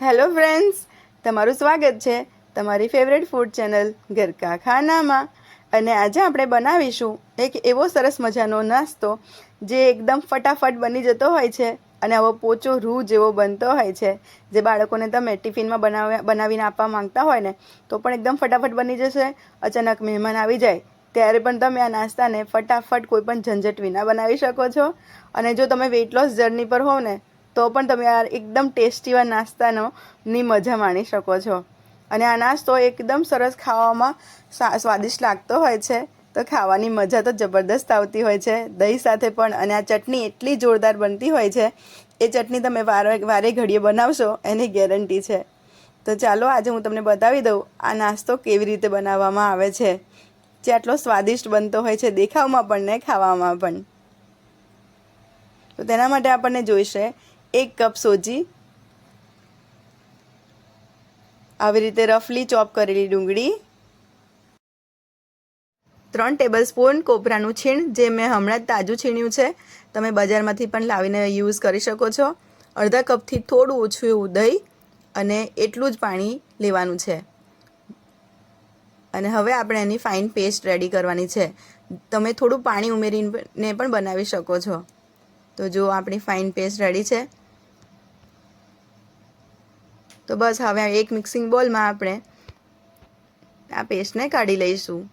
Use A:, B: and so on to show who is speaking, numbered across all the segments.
A: Hello friends, તમારું સ્વાગત છે તમારી ફેવરેટ ફૂડ ચેનલ ગરકા ખાનામાં. અને આજે આપણે બનાવીશું એક એવો સરસ મજાનો નાસ્તો જે એકદમ ફટાફટ બની જતો હોય છે અને આવો પોચો રૂ જેવો બનતો હોય છે. જે બાળકોને તમે ટિફિનમાં બનાવ્યા, બનાવીને આપવા માંગતા હોય ને, તો પણ એકદમ ફટાફટ બની જશે. અચાનક મહેમાન આવી જાય, ત્યારે પણ તમે આ નાસ્તાને ફટાફટ કોઈ પણ ઝંઝટ વિના બનાવી શકો છો. અને જો તમે વેઇટ લોસ જર્ની પર હોવ ને તો પણ તમે આ એકદમ ટેસ્ટી એવા નાસ્તાનો ની મજા માણી શકો છો. અને આ નાસ્તો એકદમ સરસ ખાવામાં સ્વાદિષ્ટ લાગતો હોય છે. તો ખાવાની મજા તો જબરદસ્ત આવતી હોય છે. દહીં સાથે પણ અને આ ચટણી એટલી જોરદાર બનતી હોય છે. એ ચટણી તમે વારે વારે ઘડીએ બનાવશો એની ગેરંટી છે. તો ચાલો આજે હું તમને બતાવી દઉં આ નાસ્તો કેવી રીતે બનાવવામાં આવે છે. જે આટલો સ્વાદિષ્ટ બનતો હોય છે દેખાવમાં પણ ને ખાવામાં પણ. તો તેના માટે આપણને જોઈશે એક કપ સોજી. આવી રીતે રફલી ચોપ કરેલી ડુંગળી. ત્રણ ટેબલ સ્પૂન કોપરાનું છીણ, જે મેં હમણાં જ તાજું છીણ્યું છે. તમે બજારમાંથી પણ લાવીને યુઝ કરી શકો છો. અડધા કપથી થોડું ઓછું એવું દહીં અને એટલું જ પાણી લેવાનું છે. અને હવે આપણે એની ફાઇન પેસ્ટ રેડી કરવાની છે. તમે થોડું પાણી ઉમેરીને પણ બનાવી શકો છો. તો જો આપણી ફાઇન પેસ્ટ રેડી છે તો બસ હવે એક મિક્સિંગ બોલમાં આપણે આ પેસ્ટને કાઢી લઈશું.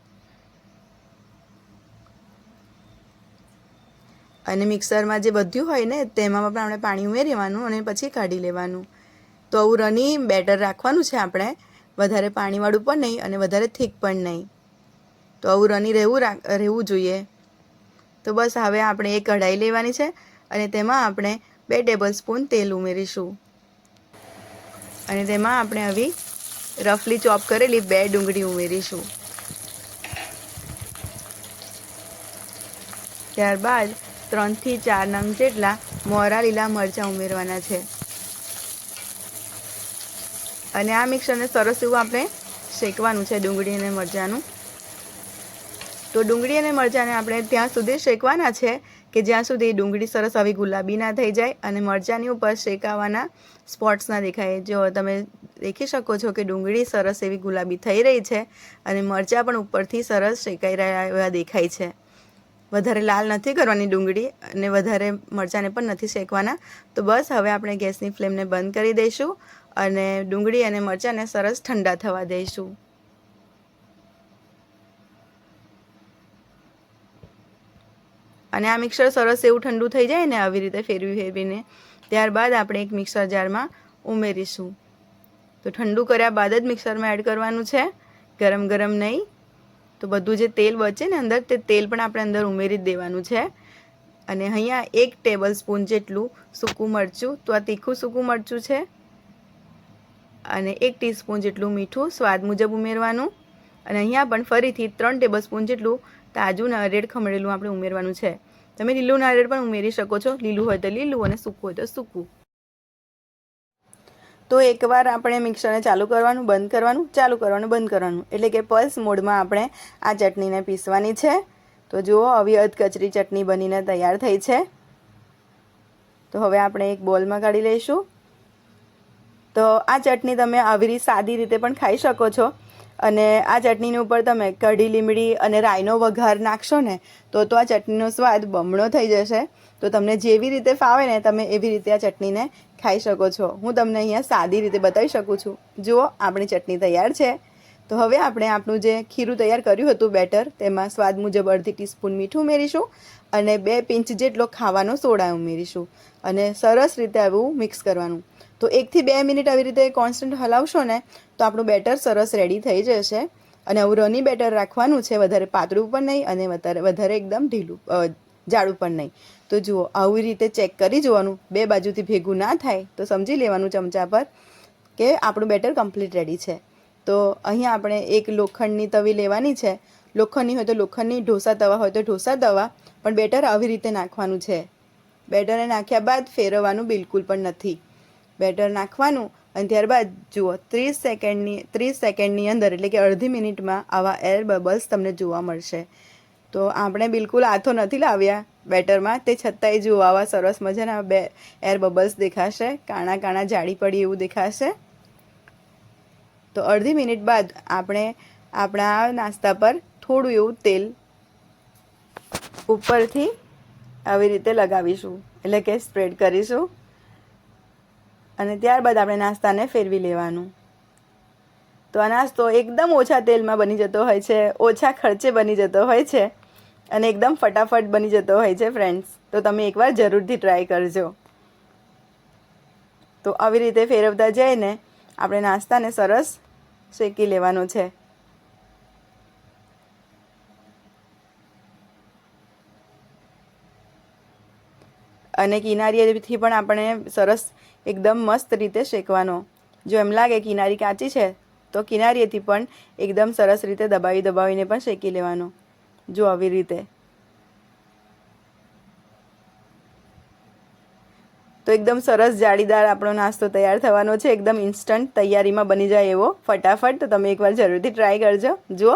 A: અને મિક્સરમાં જે બધું હોય ને, તેમાં પણ આપણે પાણી ઉમેરવાનું અને પછી કાઢી લેવાનું. તો આવું રની બેટર રાખવાનું છે આપણે. વધારે પાણીવાળું પણ નહીં અને વધારે થીક પણ નહીં. તો આવું રની રહેવું રહેવું જોઈએ. તો બસ હવે આપણે એક કઢાઈ લેવાની છે અને તેમાં આપણે બે ટેબલ સ્પૂન તેલ ઉમેરીશું. અને તેમાં આપણે આવી રફલી ચોપ કરેલી બે ડુંગળી ઉમેરીશું. ત્યારબાદ ત્રણથી ચાર નંગ જેટલા મોરા લીલા મરચાં ઉમેરવાના છે. અને આ મિક્સરને સરસ એવું આપણે શેકવાનું છે ડુંગળી અને મરચાંનું. તો ડુંગળી અને મરચાંને આપણે ત્યાં સુધી શેકવાના છે. કે જ્યાં સુધી ડુંગળી સરસ આવી ગુલાબી ના થઈ જાય અને મરચાંની ઉપર શેકાવાના સ્પોટ્સ ના દેખાય. જો તમે દેખી શકો છો કે ડુંગળી સરસ એવી ગુલાબી થઈ રહી છે અને મરચાં પણ ઉપરથી સરસ શેકાઈ રહ્યા એવા દેખાય છે. વધારે લાલ નથી કરવાની ડુંગળી અને વધારે મરચાંને પણ નથી શેકવાના. તો બસ હવે આપણે ગેસની ફ્લેમને બંધ કરી દઈશું અને ડુંગળી અને મરચાંને સરસ ઠંડા થવા દઈશું. અને આ મિક્સર સરસ એવું ઠંડુ થઈ જાય ને આવી રીતે ફેરવી ફેરવીને, ત્યારબાદ આપણે એક મિક્સર જારમાં ઉમેરીશું. તો ઠંડુ કર્યા બાદ જ મિક્સરમાં એડ કરવાનું છે. ગરમ ગરમ નહીં. તો બધું જે તેલ બચે ને અંદર, તે તેલ પણ આપણે અંદર ઉમેરી જ દેવાનું છે. અને અહીંયા એક ટેબલ સ્પૂન જેટલું સૂકું મરચું, તો આ તીખું સૂકું મરચું છે. અને એક ટીસ્પૂન જેટલું મીઠું સ્વાદ મુજબ ઉમેરવાનું. અને અહીંયા પણ ફરીથી ત્રણ ટેબલ સ્પૂન જેટલું તાજું નારિયેળ ખમણેલું આપણે ઉમેરવાનું છે. તમે લીલું નારિયેળ પણ ઉમેરી શકો છો. લીલું હોય તો લીલું અને સૂકું હોય તો સૂકું. તો એકવાર આપણે મિક્સરને ચાલુ કરવાનું, બંધ કરવાનું, ચાલુ કરવાનું, બંધ કરવાનું. એટલે કે પલ્સ મોડમાં આપણે આ ચટણીને પીસવાની છે. તો જુઓ આવી અધકચરી ચટણી બનીને તૈયાર થઈ છે. તો હવે આપણે એક બોલમાં કાઢી લઈશું. તો આ ચટણી તમે આવી સાદી રીતે પણ ખાઈ શકો છો. અને આ ચટણીની ઉપર તમે કઢી, લીમડી અને રાઈનો વઘાર નાખશો ને, તો તો આ ચટણીનો સ્વાદ બમણો થઈ જશે. તો તમને જેવી રીતે ફાવે ને, તમે એવી રીતે આ ચટણીને ખાઈ શકો છો. હું તમને અહીંયા સાદી રીતે બતાવી શકું છું. જુઓ, આપણી ચટણી તૈયાર છે. તો હવે આપણે આપણું જે ખીરું તૈયાર કર્યું હતું બેટર, તેમાં સ્વાદ મુજબ અડધી ટીસ્પૂન મીઠું ઉમેરીશું અને બે પિંચ જેટલો ખાવાનો સોડા ઉમેરીશું. અને સરસ રીતે આવું મિક્સ કરવાનું. તો એકથી બે મિનિટ આવી રીતે કોન્સ્ટન્ટ હલાવશો ને, તો આપણું બેટર સરસ રેડી થઈ જશે. અને આવું રની બેટર રાખવાનું છે, વધારે પાતળું પણ નહીં અને વધારે વધારે એકદમ ઢીલું જાડું પણ નહીં. તો જુઓ, આવી રીતે ચેક કરી જોવાનું. બે બાજુથી ભેગું ના થાય, તો સમજી લેવાનું ચમચા પર કે આપણું બેટર કમ્પ્લીટ રેડી છે. તો અહીંયા આપણે એક લોખંડની તવી લેવાની છે. લોખંડની હોય તો લોખંડની, ઢોસા તવા હોય તો ઢોસા તવા, પણ બેટર આવી રીતે નાખવાનું છે. બેટરને નાખ્યા બાદ ફેરવવાનું બિલકુલ પણ નથી. બેટર નાખવાનું. અને ત્યારબાદ જુઓ, ત્રીસ સેકન્ડની ત્રીસ સેકન્ડની અંદર, એટલે કે અડધી મિનિટમાં આવા એર બબલ્સ તમને જોવા મળશે. તો આપણે બિલકુલ આથો નથી લાવ્યા બેટરમાં. તે છતાંય જુઓ, આવા સરસ મજાના બે એર બબલ્સ દેખાશે. કાણા કાણા જાડી પડી એવું દેખાશે. તો અડધી મિનિટ બાદ આપણે આપણા નાસ્તા પર થોડું એવું તેલ ઉપરથી આવી રીતે લગાવીશું. એટલે કે સ્પ્રેડ કરીશું. અને ત્યારબાદ આપણે નાસ્તાને ફેરવી લેવાનું. તો આ નાસ્તો એકદમ ઓછા તેલમાં બની જતો હોય છે, ઓછા ખર્ચે બની જતો હોય છે અને એકદમ ફટાફટ બની જતો હોય છે ફ્રેન્ડ્સ તો તમે એકવાર જરૂરથી ટ્રાય કરજો. તો આવી રીતે ફેરવતા જઈને આપણે નાસ્તાને સરસ શેકી લેવાનો છે. અને કિનારીએથી પણ આપણે સરસ એકદમ મસ્ત રીતે શેકવાનો. જો એમ લાગે કિનારી કાચી છે, તો કિનારીએથી પણ એકદમ સરસ રીતે દબાવી દબાવીને પણ શેકી લેવાનો. જો આવી રીતે. તો એકદમ સરસ જાળીદાર આપણો નાસ્તો તૈયાર થવાનો છે. એકદમ ઇન્સ્ટન્ટ તૈયારીમાં બની જાય એવો. ફટાફટ તો તમે એકવાર જરૂરથી ટ્રાય કરજો. જુઓ,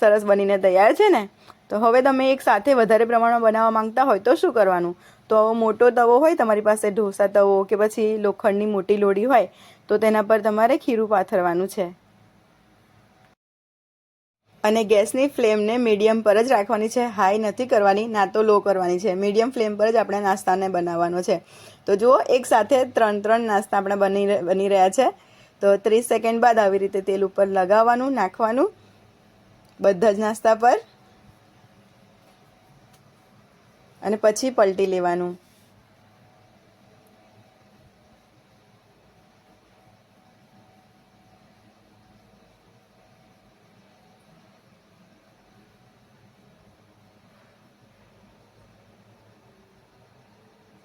A: સરસ બનીને તૈયાર છે ને? તો હવે તમે એક સાથે વધારે પ્રમાણમાં બનાવવા માંગતા હોય તો શું કરવાનું? તો મોટો તવો હોય તમારી પાસે ઢોસા તવો કે પછી લોખંડની મોટી લોડી હોય, તો તેના પર તમારે ખીરું પાથરવાનું છે. અને ગેસની ફ્લેમને મીડિયમ પર જ રાખવાની છે. હાઈ નથી કરવાની, ના તો લો કરવાની છે. મીડિયમ ફ્લેમ પર જ આપણે નાસ્તાને બનાવવાનો છે. તો જુઓ, એક સાથે ત્રણ ત્રણ નાસ્તા આપણા બની બની રહ્યા છે. તો ત્રીસ સેકન્ડ બાદ આવી રીતે તેલ ઉપર લગાવવાનું, નાખવાનું. બધા જ નાસ્તા પર અને પછી પલટી લેવાનું.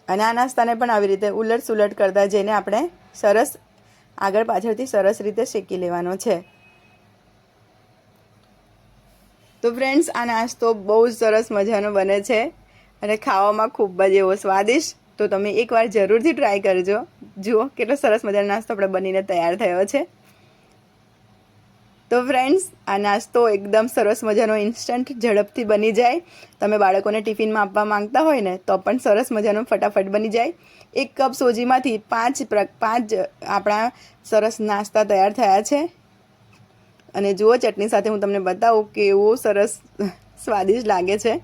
A: અને આ નાસ્તાને પણ આવી રીતે ઉલટ સુલટ કરતા જઈને આપણે સરસ આગળ પાછળથી સરસ રીતે શેકી લેવાનો છે. તો ફ્રેન્ડ્સ આ નાસ્તો બહુ જ સરસ મજાનો બને છે. અને ખાવામાં ખૂબ જ એવો સ્વાદિષ્ટ. તો તમે એકવાર જરૂરથી ટ્રાય કરજો. જુઓ, કેટલો સરસ મજાનો નાસ્તો આપણે બનીને તૈયાર થયો છે. તો ફ્રેન્ડ્સ આ નાસ્તો એકદમ સરસ મજાનો ઇન્સ્ટન્ટ ઝડપથી બની જાય. તમે બાળકોને ટિફિનમાં આપવા માંગતા હોય ને, તો પણ સરસ મજાનો ફટાફટ બની જાય. એક કપ સોજીમાંથી પાંચ પાંચ આપણા સરસ નાસ્તા તૈયાર થયા છે. અને જુઓ, ચટણી સાથે હું તમને બતાવું કે એવો સરસ સ્વાદિષ્ટ લાગે છે.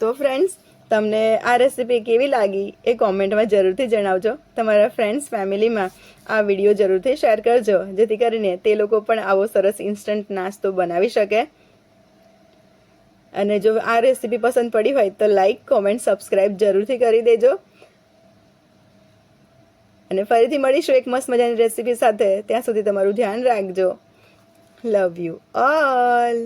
A: તો ફ્રેન્ડ્સ તમને આ રેસીપી કેવી લાગી એ કોમેન્ટમાં જરૂરથી જણાવજો. તમારા ફ્રેન્ડ્સ ફેમિલીમાં આ વીડિયો જરૂરથી શેર કરજો. જેથી કરીને તે લોકો પણ આવો સરસ ઇન્સ્ટન્ટ નાસ્તો બનાવી શકે. અને જો આ રેસીપી પસંદ પડી હોય તો લાઈક કોમેન્ટ સબસ્ક્રાઈબ જરૂરથી કરી દેજો. અને ફરીથી મળીશું એક મસ્ત મજાની રેસીપી સાથે. ત્યાં સુધી તમારું ધ્યાન રાખજો. Love you all